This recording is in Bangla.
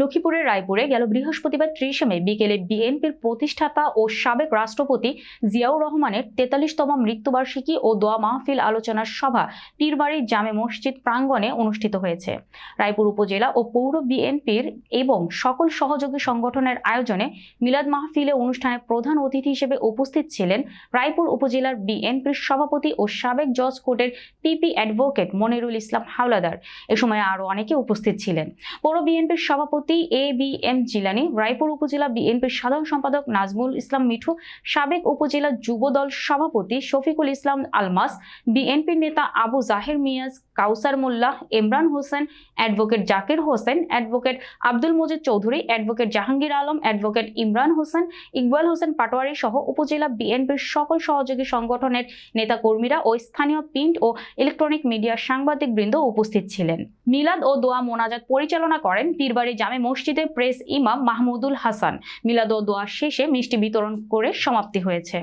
লক্ষ্মীপুরের রায়পুরে গেল বৃহস্পতিবার ত্রিশে মে বিকেলে বিএনপির প্রতিষ্ঠাতা ও সাবেক রাষ্ট্রপতি জিয়াউর রহমানের তেতাল্লিশতম মৃত্যুবার্ষিকী ও দোয়া মাহফিল আলোচনার সভা পীরবাড়ি জামে মসজিদ প্রাঙ্গণে অনুষ্ঠিত হয়েছে। রায়পুর উপজেলা ও পৌর বিএনপির এবং সকল সহযোগী সংগঠনের আয়োজনে মিলাদ মাহফিলে অনুষ্ঠানে প্রধান অতিথি হিসেবে উপস্থিত ছিলেন রায়পুর উপজেলার বিএনপির সভাপতি ও সাবেক জজ কোর্টের পিপি অ্যাডভোকেট মনিরুল ইসলাম হাওলাদার। এ সময় আরও অনেকে উপস্থিত ছিলেন। পৌর বিএনপির সভাপতি A B M Jilani, Raipur উপজেলা বিএনপির সাধারণ সম্পাদক নাজমুল ইসলাম মিঠু, সাবেক উপজেলা যুবদল সভাপতি শফিকুল ইসলাম আলমাস বিএনপির নেতা Abu Zaher Miaz, Kawsar Mollah, Imran Hossain, advocate Zakir Hossain, advocate Abdul Majid Chowdhury, advocate Jahangir Alam, advocate Imran Hossain, Iqbal Hossain Patwari সহ উপজেলা বিএনপির সকল সহযোগী সংগঠনের নেতাকর্মীরা ও স্থানীয় প্রিন্ট ও ইলেকট্রনিক মিডিয়ার সাংবাদিক বৃন্দ উপস্থিত ছিলেন। মিলাদ ও দোয়া মোনাজাত পরিচালনা করেন পীরবাড়ি জামে মসজিদে প্রেস ইমাম মাহমুদুল হাসান। মিলাদ ও দোয়া শেষে মিষ্টি বিতরণ করে সমাপ্তি হয়েছে।